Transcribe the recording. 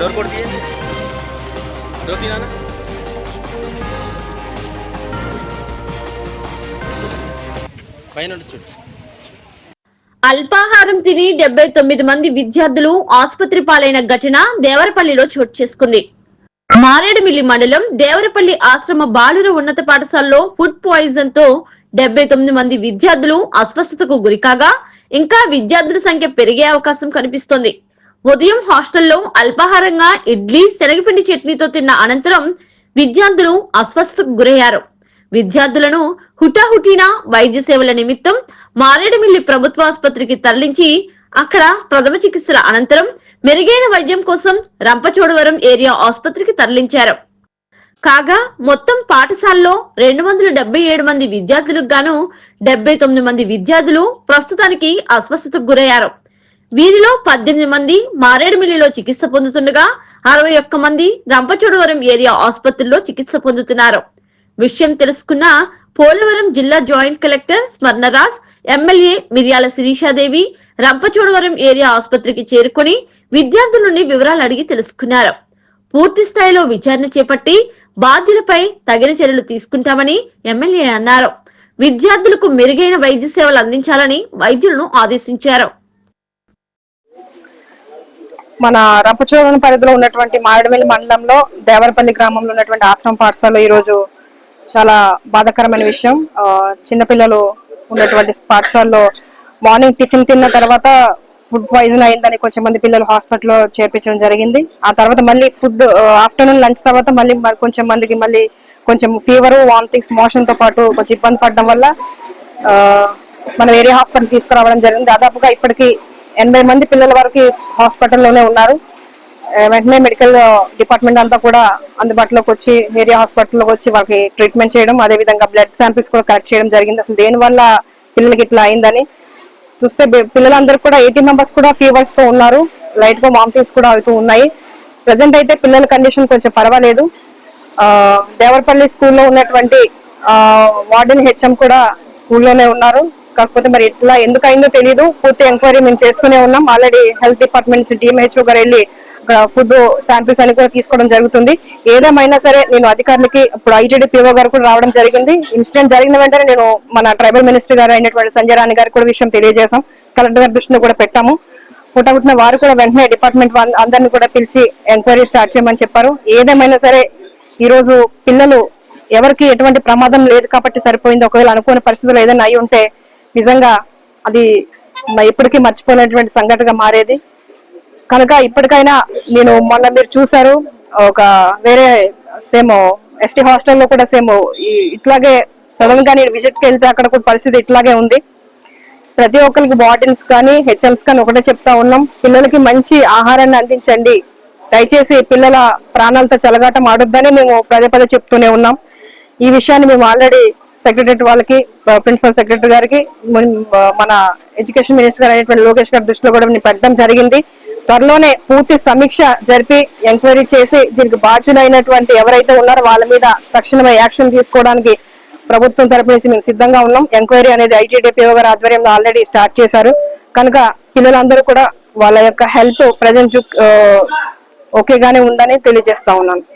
Door కొడు తీయండి. Door తీయాలా పైన చూడు. అల్పాహారం తిని డెబ్బై తొమ్మిది మంది విద్యార్థులు ఆసుపత్రి పాలైన ఘటన దేవరపల్లిలో చోటు చేసుకుంది. మారేడుమిల్లి మండలం దేవరపల్లి ఆశ్రమ బాలుర ఉన్నత పాఠశాలలో ఫుడ్ పాయిజన్తో డెబ్బై తొమ్మిది మంది విద్యార్థులు అస్వస్థతకు గురికాగా ఇంకా విద్యార్థుల సంఖ్య పెరిగే అవకాశం కనిపిస్తోంది. ఉదయం హాస్టల్లో అల్పాహారంగా ఇడ్లీ శనగపిండి చట్నీతో తిన్న అనంతరం విద్యార్థులు అస్వస్థతకు గురయ్యారు. విద్యార్థులను హుటాహుటీన వైద్య సేవల నిమిత్తం మారేడుమిల్లి ప్రభుత్వ ఆసుపత్రికి తరలించి అక్కడ ప్రథమ చికిత్సల అనంతరం మెరుగైన వైద్యం కోసం రంపచోడవరం ఏరియా ఆసుపత్రికి తరలించారు. కాగా మొత్తం పాఠశాలలో రెండు వందల డెబ్బై ఏడు మంది విద్యార్థులకు గాను డెబ్బై తొమ్మిది మంది విద్యార్థులు ప్రస్తుతానికి అస్వస్థతకు గురయ్యారు. వీరిలో పద్దెనిమిది మంది మారేడుమిల్లిలో చికిత్స పొందుతుండగా అరవై ఒక్క మంది రంపచోడవరం ఏరియా ఆసుపత్రిలో చికిత్స పొందుతున్నారు. విషయం తెలుసుకున్న పోలవరం జిల్లా joint collector Smarnaraj MLA Miryala Sirishadevi Rampachodavaram area ఆసుపత్రికి చేరుకొని విద్యార్థుల నుండి వివరాలు అడిగి తెలుసుకున్నారు. పూర్తి స్థాయిలో విచారణ చేపట్టి బాధ్యులపై తగిన చర్యలు తీసుకుంటామని ఎమ్మెల్యే అన్నారు. విద్యార్థులకు మెరుగైన వైద్య సేవలు అందించాలని వైద్యులను ఆదేశించారు. మన రంపచోడవరం పరిధిలో ఉన్నటువంటి మారేడుమిల్లి మండలంలో దేవరపల్లి గ్రామంలో ఉన్నటువంటి ఆశ్రమ పాఠశాలలో ఈరోజు చాలా బాధాకరమైన విషయం. చిన్నపిల్లలు ఉన్నటువంటి పాఠశాలలో మార్నింగ్ టిఫిన్ తిన్న తర్వాత ఫుడ్ పాయిజన్ అయిందని కొంచెం మంది పిల్లలు హాస్పిటల్లో చేర్పించడం జరిగింది. ఆ తర్వాత మళ్ళీ ఫుడ్ ఆఫ్టర్నూన్ లంచ్ తర్వాత మళ్ళీ కొంచెం మందికి మళ్ళీ కొంచెం ఫీవర్ వామిటింగ్స్ మోషన్తో పాటు కొంచెం ఇబ్బంది పడడం వల్ల మనం మన వేరే హాస్పిటల్ తీసుకురావడం జరిగింది. దాదాపుగా ఇప్పటికీ ఎనభై మంది పిల్లల వరకు హాస్పిటల్లోనే ఉన్నారు. వెంటనే మెడికల్ డిపార్ట్మెంట్ అంతా కూడా అందుబాటులోకి వచ్చి ఏరియా హాస్పిటల్లోకి వచ్చి వాళ్ళకి ట్రీట్మెంట్ చేయడం అదే విధంగా బ్లడ్ శాంపిల్స్ కూడా కలెక్ట్ చేయడం జరిగింది. అసలు దేని వల్ల పిల్లలకి ఇట్లా అయిందని చూస్తే పిల్లలందరూ కూడా ఎయిటీ మెంబర్స్ కూడా ఫీవర్స్తో ఉన్నారు. లైట్గా వామిటింగ్స్ కూడా అవుతూ ఉన్నాయి. ప్రజెంట్ అయితే పిల్లల కండిషన్ కొంచెం పర్వాలేదు. దేవరపల్లి స్కూల్లో ఉన్నటువంటి వార్డెన్ హెచ్ఎం కూడా స్కూల్లోనే ఉన్నారు. కాకపోతే మరి ఎట్లా ఎందుకు అయిందో తెలియదు పూర్తి ఎంక్వైరీ మేము చేస్తూనే ఉన్నాం. ఆల్రెడీ హెల్త్ డిపార్ట్మెంట్ నుంచి డిఎంహెచ్ఓ గారు వెళ్ళి ఫుడ్ శాంపిల్స్ అని కూడా తీసుకోవడం జరుగుతుంది. ఏదేమైనా సరే నేను అధికారులకి ఇప్పుడు ఐటీడీ పిఓ గారు కూడా రావడం జరిగింది. ఇన్సిడెంట్ జరిగిన వెంటనే నేను మన ట్రైబల్ మినిస్టర్ గారు అయినటువంటి సంజయ్ రాణి గారికి కూడా విషయం తెలియజేశాం. కలెక్టర్ గారి దృష్టిలో కూడా పెట్టాము. పుట్టగుట్టిన వారు కూడా వెంటనే డిపార్ట్మెంట్ అందరిని కూడా పిలిచి ఎంక్వైరీ స్టార్ట్ చేయమని చెప్పారు. ఏదేమైనా సరే ఈ రోజు పిల్లలు ఎవరికి ఎటువంటి ప్రమాదం లేదు కాబట్టి సరిపోయింది. ఒకవేళ అనుకోని పరిస్థితులు ఏదైనా అయి ఉంటే నిజంగా అది మ- ఇప్పటికీ మర్చిపోయినటువంటి సంఘటనగా మారేది. కనుక ఇప్పటికైనా నేను మొన్న మీరు చూసారు ఒక వేరే సేమ్ ఎస్టీ హాస్టల్లో కూడా సేమ్ ఇట్లాగే సడన్గా నేను విజిట్కి వెళ్తే అక్కడ కూడా పరిస్థితి ఇట్లాగే ఉంది. ప్రతి ఒక్కరికి బాటిల్స్ కానీ హెచ్ఎంస్ కానీ ఒకటే చెప్తా ఉన్నాం. పిల్లలకి మంచి ఆహారాన్ని అందించండి. దయచేసి పిల్లల ప్రాణాలతో చెలగాటం ఆడొద్దని మేము పదే పదే చెప్తూనే ఉన్నాం. ఈ విషయాన్ని మేము ఆల్రెడీ సెక్రటరీ వాళ్ళకి ప్రిన్సిపల్ సెక్రటరీ గారికి మన- ఎడ్యుకేషన్ మినిస్టర్ గారు అయినటువంటి లోకేష్ గారి దృష్టిలో కూడా పెట్టడం జరిగింది. త్వరలోనే పూర్తి సమీక్ష జరిపి ఎంక్వైరీ చేసి దీనికి బాధ్యులైనటువంటి ఎవరైతే ఉన్నారో వాళ్ళ మీద తక్షణమే యాక్షన్ తీసుకోవడానికి ప్రభుత్వం తరపు నుంచి మేము సిద్ధంగా ఉన్నాం. ఎంక్వైరీ అనేది ఐటీడీపీఓ గారు ఆధ్వర్యంలో ఆల్రెడీ స్టార్ట్ చేశారు. కనుక పిల్లలందరూ కూడా వాళ్ళ యొక్క హెల్త్ ప్రజెంట్ ఓకేగానే ఉందని తెలియజేస్తా ఉన్నాను.